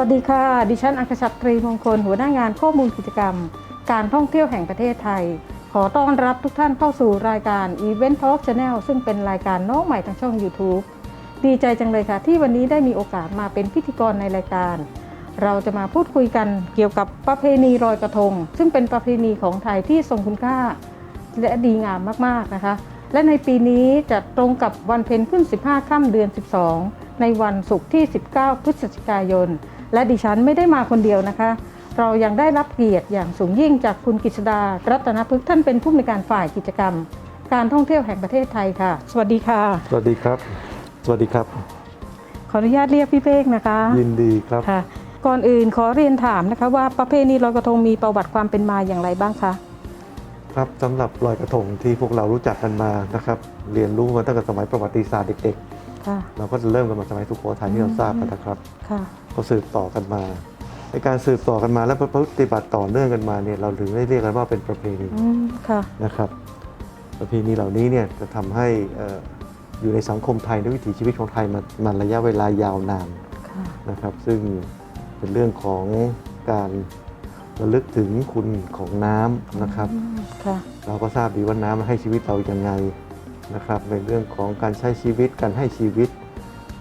วัสดีค่ะ ดิฉันอังคชัตตรีมงคล หัวหน้างานข้อมูลกิจกรรม การท่องเที่ยวแห่งประเทศไทย ขอต้อนรับทุกท่านเข้าสู่รายการ Event Talk Channel ซึ่งเป็นรายการน้องใหม่ทางช่อง YouTube ดีใจจังเลยค่ะ ที่วันนี้ได้มีโอกาสมาเป็นพิธีกรในรายการ เราจะมาพูดคุยกันเกี่ยวกับประเพณีลอยกระทง ซึ่งเป็นประเพณีของไทยที่ทรงคุณค่า และดีงามมากๆนะคะ และในปีนี้จะตรงกับวันเพ็ญขึ้น 15 ค่ำเดือน 12 ในวันศุกร์ที่ 19 พฤศจิกายน และดิฉันไม่ได้มาคนเดียวนะคะ เรายังได้รับเกียรติอย่างสูงยิ่งจากคุณกฤษดา รัตนพฤกษ์ท่านเป็นผู้อำนวยการฝ่ายกิจกรรม การท่องเที่ยวแห่งประเทศไทยค่ะ สวัสดีค่ะ สวัสดีครับ สวัสดีครับ ขออนุญาตเรียกพี่เป้กนะคะ ยินดีครับค่ะ ก่อนอื่นขอเรียนถามนะคะว่าประเพณีลอยกระทงมีประวัติความเป็นมาอย่างไรบ้างคะครับสำหรับลอยกระทงที่พวกเรารู้จักกันมานะครับ เรียนรู้มาตั้งแต่สมัยประวัติศาสตร์เด็กค่ะๆ เราก็จะเริ่มกันมาสมัยสุโขทัยที่เราทราบกันนะครับค่ะก็สืบต่อกันมาในการสืบต่อกันมาและปฏิบัติต่อเนื่องกันมาเนี่ยเราถึงได้เรียกกันว่าเป็นประเพณีอืมค่ะนะครับ ประเพณีเหล่านี้เนี่ยจะทำให้เอ่ออยู่ในสังคมไทยในวิถีชีวิตของไทยมามาระยะเวลายาวนานค่ะนะครับ ซึ่งเป็นเรื่องของการระลึกถึงคุณของน้ำนะครับอืมค่ะเราก็ทราบดีว่าน้ำให้ชีวิตเรายังไง นะครับในเรื่องของการใช้ชีวิตการให้ชีวิต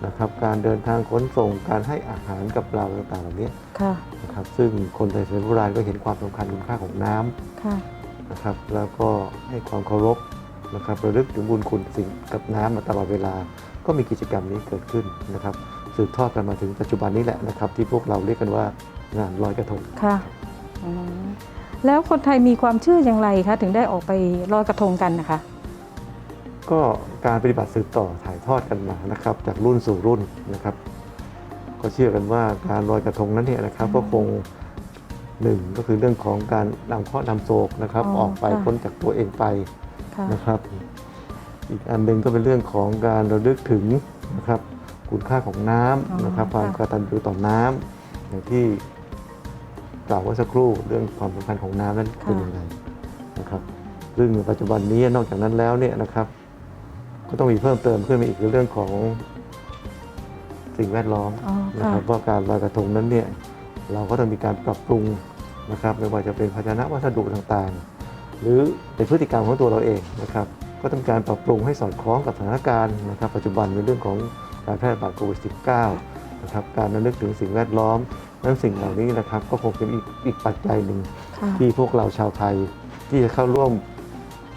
นะครับการเดินทางขนส่งการให้อาหารกับเราต่างๆเหล่านี้ค่ะ นะครับซึ่งคนไทยสมัยโบราณก็เห็นความสำคัญคุณค่าของน้ำ ค่ะ นะครับแล้วก็ให้ความเคารพนะครับระลึกถึงบุญคุณสิ่งกับน้ำมาตลอดเวลา ก็มีกิจกรรมนี้เกิดขึ้นนะครับสืบทอดกันมาถึงปัจจุบันนี้แหละนะครับ ที่พวกเราเรียกกันว่างานลอยกระทง ค่ะอืมแล้วคนไทยมีความเชื่ออย่างไรคะ ถึงได้ออกไปลอยกระทงกันนะคะ ก็การปฏิบัติสืบต่อถ่ายทอดกันมานะครับ จากรุ่นสู่รุ่นนะครับ ก็เชื่อกันว่าการลอยกระทงนั้นเนี่ยนะครับอืมก็คงหนึ่งก็คือเรื่องของการนำเคราะห์นำโศกนะครับ อ๋อออกไปค่ะ พ้นจากตัวเองไปค่ะ นะครับ อีกอันหนึ่งก็เป็นเรื่องของการระลึกถึงนะครับคุณค่าของน้ำนะครับ ความกตัญญูต่อน้ำอย่างที่กล่าวว่าสักครู่เรื่องความสำคัญของน้ำนั้นเป็นยังไงนะครับ ซึ่งในปัจจุบันนี้นอกจากนั้นแล้วเนี่ยนะครับ ก็ต้องมีเพิ่มเติมขึ้นมาอีกคือเรื่องของสิ่งแวดล้อมอ๋อนะค่ะ ครับว่าการลอยกระทงนั้นเนี่ยเราก็ต้องมีการปรับปรุงนะครับไม่ว่าจะเป็นภาชนะวัสดุต่างๆ หรือในพฤติกรรมของตัวเราเองนะครับก็ต้องการปรับปรุงให้สอดคล้องกับสถานการณ์นะครับปัจจุบันในเรื่องของการแพร่ระบาดโควิด -19 นะครับการระลึกถึงสิ่งแวดล้อมนั้นสิ่งเหล่านี้นะครับก็คงเป็นอีกอีกปัจจัยหนึ่ง ค่ะ ที่พวกเราชาวไทยที่จะเข้าร่วม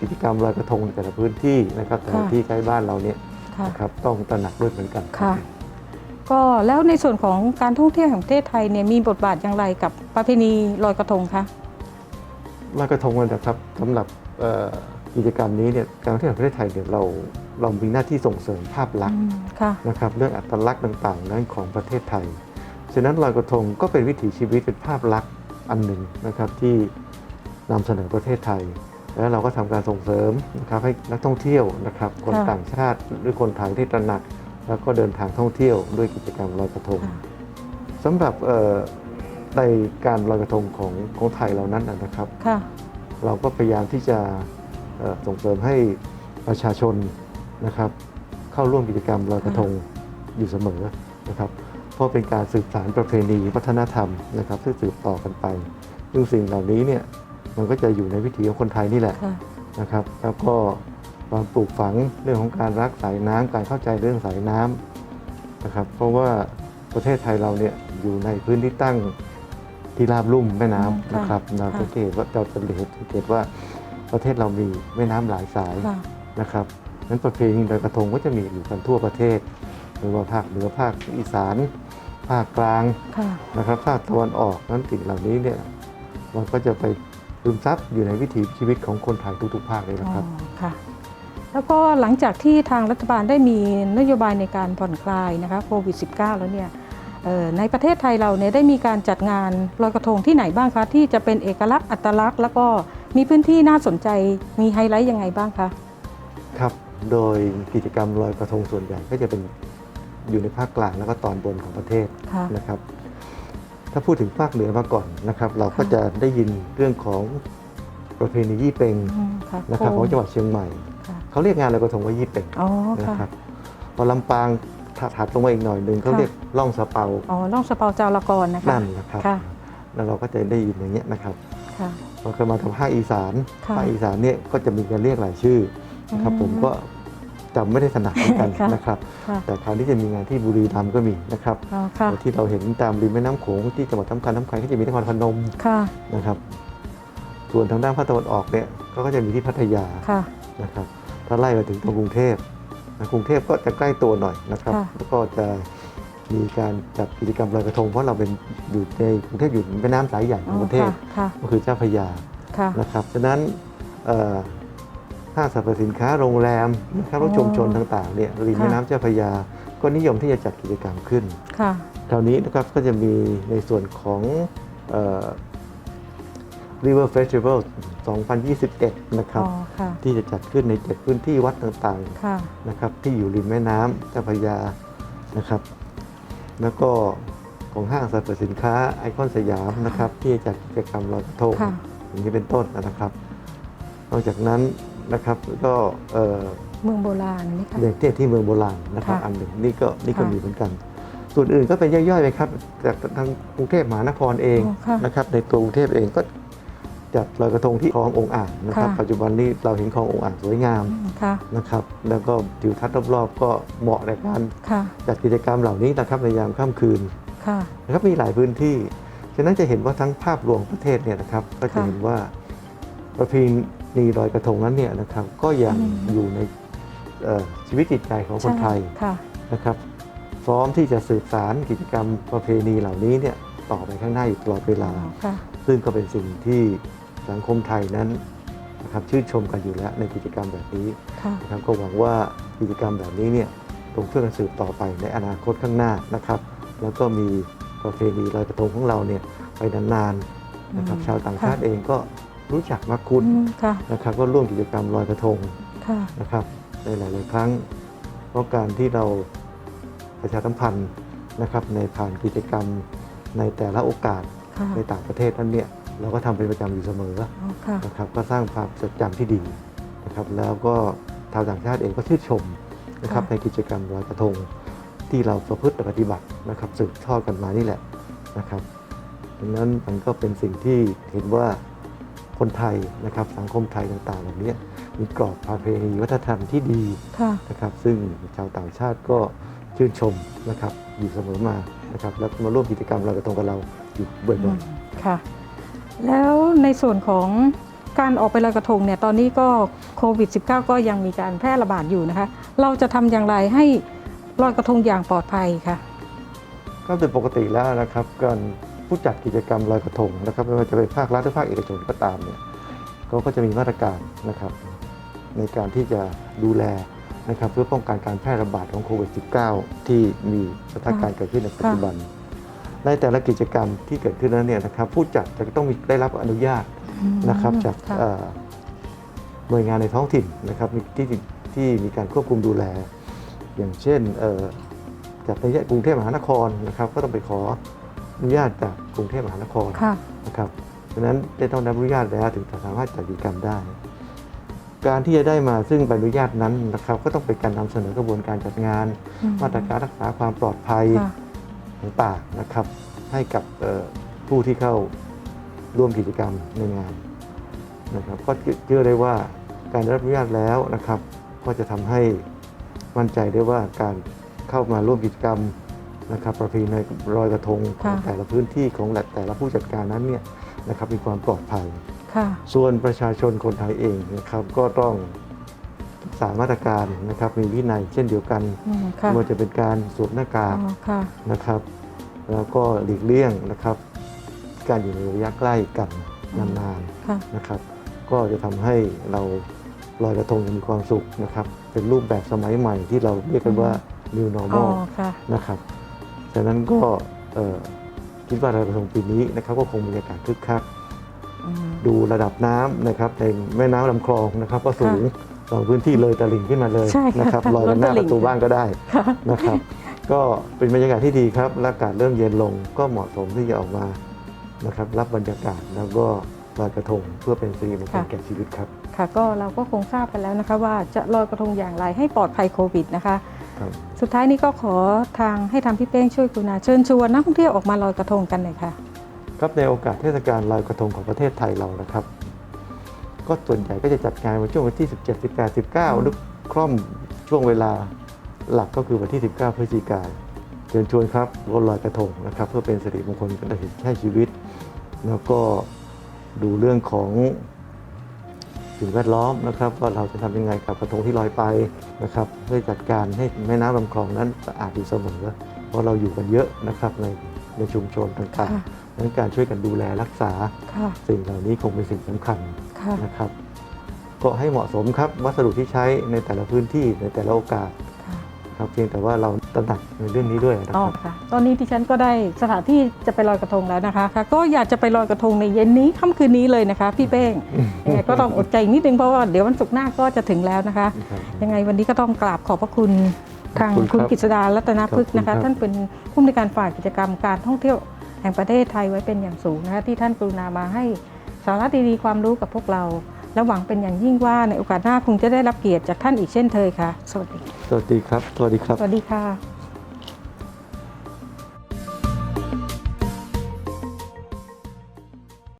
กิจกรรมลอยกระทงในแต่ละพื้นที่นะครับแต่ละค่ะ ที่ใกล้บ้านเราเนี่ยค่ะนะครับต้องตระหนักด้วยเหมือนกันค่ะ ก็แล้วในส่วนของการท่องเที่ยวแห่งประเทศไทยเนี่ยมีบทบาทอย่างไรกับประเพณีลอยกระทงคะ ลอยกระทงนะครับสำหรับเอ่อกิจกรรมนี้เนี่ยการท่องเที่ยวแห่งประเทศไทยเนี่ยเราเรามีหน้าที่ส่งเสริมภาพลักษณ์ อืมค่ะ นะครับเรื่องอัตลักษณ์ต่างๆนั้นของประเทศไทย ฉะนั้นลอยกระทงก็เป็นวิถีชีวิตเป็นภาพลักษณ์อันหนึ่งนะครับที่นำเสนอประเทศไทย แล้วเราก็ทำการส่งเสริมนะครับให้นักท่องเที่ยวนะครับ คนค่ะต่างชาติหรือคนไทยที่ตระหนัก แล้วก็เดินทางท่องเที่ยวด้วยกิจกรรมลอยกระทงค่ะสำหรับเอ่อในการลอยกระทงของของไทยเรานั้นนะนะครับค่ะเราก็พยายามที่จะเอ่อส่งเสริมให้ประชาชนนะครับ เข้าร่วมกิจกรรมลอยกระทงอยู่เสมอนะครับ เพราะเป็นการสืบสานประเพณีวัฒนธรรมนะครับที่สืบต่อกันไปซึ่งสิ่งเหล่านี้เนี่ย มันก็จะอยู่ในวิถีของคนไทยนี่แหละค่ะนะครับแล้วก็ความปลูกฝังเรื่องของการรักสายน้ำการเข้าใจเรื่องสายน้ำนะครับเพราะว่าประเทศไทยเราเนี่ยอยู่ในพื้นที่ตั้งที่ราบลุ่มแม่น้ำนะครับเราสังเกตว่าเราจะเห็นสังเกตว่าประเทศเรามีแม่น้ำหลายสายค่ะนะครับนั้นประเพณีลอยกระทงก็จะมีอยู่กันทั่วประเทศไม่ว่าภาคเหนือภาคอีสาน ภาคกลางค่ะนะครับภาคตะวันออกนั้นสิ่งเหล่านี้เนี่ยมันก็จะไป รึมซับอยู่ในวิถีชีวิตของคนไทยทุกๆภาคเลยนะครับ อ๋อค่ะ แล้วก็หลังจากที่ทางรัฐบาลได้มีนโยบายในการผ่อนคลายนะคะโควิด -19 แล้วเนี่ยเอ่อในประเทศไทยเราเนี่ยได้มีการจัดงานลอยกระทงที่ไหนบ้างคะ ที่จะเป็นเอกลักษณ์อัตลักษณ์ แล้วก็มีพื้นที่น่าสนใจมีไฮไลท์ยังไงบ้างคะ ครับ โดยกิจกรรมลอยกระทงส่วนใหญ่ก็จะเป็นอยู่ในภาคกลางแล้วก็ตอนบนของประเทศค่ะ นะครับ ถ้าพูดถึงภาคเหนือมาก่อนนะครับ เราก็ค่ะจะได้ยินเรื่องของประเพณียี่เป็งอืมค่ะนะครับโของจังหวัดเชียงใหม่ค่ะเขาเรียกงานลอยกระทงว่ายี่เป็งอ๋อนะค่ะครับพอลำปางทถัดถัดลงมาอีกหน่อยหนึ่งเขาค่ะเรียกล่องสะเปาอ๋อล่องสะเปาจารกรนะคะนั่นนะครับค่ะแล้วเราก็จะได้ยินอย่างเงี้ยนะครับค่ะพอเคยมาทางภาคอีสานค่ะภาคอีสานเนี่ยก็จะมีการเรียกหลายชื่อนะครับอืมผมก็ จำไม่ได้ถนัดเหมือนกันค่ะนะครับ ค่ะแต่คราวนี้จะมีงานที่บุรีรัมย์ก็มีนะครับอ๋อค่ะที่เราเห็นตามริมแม่น้ำโขงที่จังหวัดสำคัญสำคัญก็จะมีนครพนมค่ะนะครับ ส่วนทางด้านภาคตะวันออกเนี่ยก็จะมีที่พัทยาค่ะ นะครับถ้าไล่มาถึงตรงกรุงเทพนะกรุงเทพก็จะใกล้ตัวหน่อยนะครับ ค่ะ แล้วก็จะมีการจัดกิจกรรมลอยกระทงเพราะเราเป็นอยู่ในกรุงเทพอยู่แม่น้ำสายใหญ่ของประเทศค่ะก็คือเจ้าพระยา ค่ะ นะครับ ฉะนั้นเอ่อ ห้างสรรพสินค้าโรงแรมนะครับรถชุมชนต่างๆเนี่ยริมค่ะแม่น้ำเจ้าพระยา ก็นิยมที่จะจัดกิจกรรมขึ้นค่ะคราวนี้นะครับก็จะมีในส่วนของเอ่อ River Festival 2021 นะครับอ๋อค่ะที่จะจัดขึ้นใน7พื้นที่วัดต่างค่ะๆนะครับที่อยู่ริมแม่น้ำเจ้าพระยานะครับ แล้วก็ของห้างสรรพสินค้าไอคอนสยามนะครับที่จะจัดกิจกรรมลอยกระทงค่ะอย่างนี้เป็นต้นนะครับ นอกจากนั้น นะครับก็เอ่อเมืองโบราณนี่ค่ะอย่างที่ที่เมืองโบราณนะครับค่ะอันหนึ่งนี่ก็นี่ก็ค่ะมีเหมือนกัน ส่วนอื่นก็เป็นย่อยๆไปครับจากทางกรุงเทพมหานครเองอ๋อค่ะนะครับในตัวกรุงเทพเองก็จัดลอยกระทงที่คลององอ่างนะครับค่ะปัจจุบันนี้เราเห็นคลององอ่างสวยงามอืมค่ะนะครับ แล้วก็ทิวทัศน์รอบๆก็เหมาะในการค่ะจัดกิจกรรมเหล่านี้นะครับในยามค่ำคืนค่ะนะครับมีหลายพื้นที่ฉะนั้นจะเห็นว่าทั้งภาพรวมประเทศเนี่ยนะครับก็จะค่ะเห็นว่าประเพณี ลอยกระทงนั้นเนี่ยนะครับก็ยังอืมอยู่ในเอ่อชีวิตจิตใจของคนไทยใช่ค่ะนะครับพร้อมที่จะสืบสารกิจกรรมประเพณีเหล่านี้เนี่ยต่อไปข้างหน้าอยู่ตลอดเวลาอ๋อค่ะซึ่งก็เป็นสิ่งที่สังคมไทยนั้นนะครับชื่นชมกันอยู่แล้วในกิจกรรมแบบนี้ค่ะนะครับก็หวังว่ากิจกรรมแบบนี้เนี่ยคงช่วยกันสืบต่อไปในอนาคตข้างหน้านะครับ แล้วก็มีประเพณีลอยกระทงของเราเนี่ยไปนานๆนะครับอืมชาวต่างชาติค่ะเองก็ รู้จักมักคุ้นอืมค่ะนะครับก็ร่วมกิจกรรมลอยกระทงค่ะนะครับในหลาย ๆ ครั้ง เพราะการที่เราประชาสัมพันธ์นะครับในผ่านกิจกรรมในแต่ละโอกาสค่ะในต่างประเทศนั้นเนี่ยเราก็ทำเป็นประจำอยู่เสมออ๋อค่ะนะครับก็สร้างความจดจำที่ดีนะครับแล้วก็ชาวต่างชาติเองก็ชื่นชมนะครับค่ะในกิจกรรมลอยกระทงที่เราประพฤติปฏิบัตินะครับสืบทอดกันมานี่แหละนะครับดังนั้นมันก็เป็นสิ่งที่เห็นว่า คนไทยนะครับสังคมไทยต่างๆเหล่านี้มีกรอบประเพณีวัฒนธรรมที่ดีค่ะนะครับซึ่งชาวต่างชาติก็ชื่นชมนะครับอยู่เสมอมานะครับแล้วก็มาร่วมกิจกรรมลอยกระทงกับเราอยู่บ่อยๆค่ะแล้วในส่วนของการออกไปลอยกระทงเนี่ยตอนนี้ก็โควิด -19 ก็ยังมีการแพร่ระบาดอยู่นะคะ เราจะทำอย่างไรให้ลอยกระทงอย่างปลอดภัยค่ะก็โดยปกติแล้วนะครับการ ผู้จัดกิจกรรมลอยกระทงนะครับไม่ว่าจะเป็นภาครัฐหรือภาคเอกชนก็ตามเนี่ยเขาก็จะมีมาตรการนะครับในการที่จะดูแลนะครับเพื่อป้องกันการแพร่ระบาดของโควิด -19 ที่มีสถานการณ์เกิดขึ้นในปัจจุบัน ในแต่ละกิจกรรมที่เกิดขึ้นนั้นเนี่ยนะครับผู้จัดจะต้องมีได้รับอนุญาตนะครับจากค่ะเอ่อหน่วยงานในท้องถิ่นนะครับมีที่ที่มีการควบคุมดูแล อย่างเช่นเอ่อจากในกรุงเทพมหานครนะครับ ก็ต้องไปขออ นุญาตจากกรุงเทพมหานครค่ะ นะครับดังนั้นได้ต้องได้รับอนุญาตแล้วถึงจะสามารถจัดกิจกรรมได้ การที่จะได้มาซึ่งใบอนุญาตนั้นนะครับ ก็ต้องเป็นการนำเสนอกระบวนการจัดงาน อืมมาตรการรักษาความปลอดภัยค่ะ ต่างๆนะครับ ให้กับเอ่อผู้ที่เข้าร่วมกิจกรรมในงานนะครับ ก็เชื่อได้ว่าการได้รับอนุญาตแล้วนะครับ ก็จะทำให้มั่นใจได้ว่าการเข้ามาร่วมกิจกรรม นะครับประเพณีรอยกระทงของค่ะแต่ละพื้นที่ของแต่ละผู้จัดการนั้นเนี่ยนะครับมีความปลอดภัยค่ะส่วนประชาชนคนไทยเองนะครับก็ต้องรักษามาตรการนะครับมีวินัยเช่นเดียวกันอืมค่ะไม่ว่าจะเป็นการสวมหน้ากากอ๋อค่ะนะครับ แล้วก็หลีกเลี่ยงนะครับ การอยู่ในระยะใกล้กันนานค่ะๆนะครับ ก็จะทำให้เราลอยกระทงอย่างมีความสุขนะครับ เป็นรูปแบบสมัยใหม่ที่เราเรียกกันว่า new อ๋อ normal ค่ะนะครับ ฉะนั้นก็เอ่อคิดว่าลอยกระทงปีนี้นะครับก็คงบรรยากาศคึกคักอืมดูระดับน้ำนะครับในแม่น้ำลำคลองนะครับก็สูงบางพื้นที่เลยตลิ่งขึ้นมาเลยใช่ค่ะนะครับลอยกันหน้าล้นตลิ่ปงระตูบ้านก็ได้ค่ะนะครับ ก็เป็นบรรยากาศที่ดีครับและอากาศเริ่มเย็นลงก็เหมาะสมที่จะออกมานะครับ รับบรรยากาศแล้วก็ลอยกระทงเพื่อเป็นสิริมงคลค่ะแก่ชีวิตครับ ค่ะก็เราก็คงทราบไปแล้วนะคะ ว่าจะลอยกระทงอย่างไรให้ปลอดภัยโควิดนะคะคครับ สุดท้ายนี้ก็ขอทางให้ทางพี่เป้งช่วยกรุณาเชิญชวนนักท่องเที่ยวออกมาลอยกระทงกันหน่อยค่ะ ครับในโอกาสเทศกาลลอยกระทงของประเทศไทยเรานะครับ ก็ส่วนใหญ่ก็จะจัดงานวันช่วงวันที่ 17 18 19หรือคล่อมช่วงเวลาหลักก็คือวันที่ 19 พฤศจิกายนเชิญชวนครับร่วมลอยกระทงนะครับ เพื่อเป็นสิริมงคลกับให้ชีวิต แล้วก็ดูเรื่องของ สิ่งแวดล้อมนะครับว่าเราจะทำยังไงกับกระทงที่ลอยไปนะครับเพื่อจัดการให้แม่น้ำลำคลองนั้นสะอาดอยู่เสมอเพราะเราอยู่กันเยอะนะครับในในชุมชนต่างค่ะๆดังนั้นการช่วยกันดูแลรักษาค่ะสิ่งเหล่านี้คงเป็นสิ่งสำคัญค่ะนะครับก็ให้เหมาะสมครับวัสดุที่ใช้ในแต่ละพื้นที่ในแต่ละโอกาส ค่ะครับเพียงแต่ว่าเราตระหนักในเรื่องนี้ด้วยนะอ๋อครับ ค่ะ ตอนนี้ที่ฉันก็ได้สถานที่จะไปลอยกระทงแล้วนะคะค่ะก็อยากจะไปลอยกระทงในเย็นนี้ค่ำคืนนี้เลยนะคะ พี่เป้งยังไงก็ต้องอดใจอีกนิดนึงเพราะว่าเดี๋ยววันศุกร์หน้าก็จะถึงแล้วนะคะครับยังไงวันนี้ก็ต้องกราบขอบพระคุณทางขอบคุณคุณครับกฤษดารัตนพฤกษ์นะขอบคุณครัคะ บ ท่านเป็นผู้อำนวยการฝ่ายกิจกรรมการท่องเที่ยวแห่งประเทศไทยไว้เป็นอย่างสูงนะคะที่ท่านกรุณามาให้สาระดีๆความรู้กับพวกเรา และหวังเป็นอย่างยิ่งว่าในโอกาสหน้าคงจะได้รับเกียรติจากท่านอีกเช่นเคยค่ะ สวัสดี สวัสดีครับ สวัสดีครับ สวัสดีค่ะ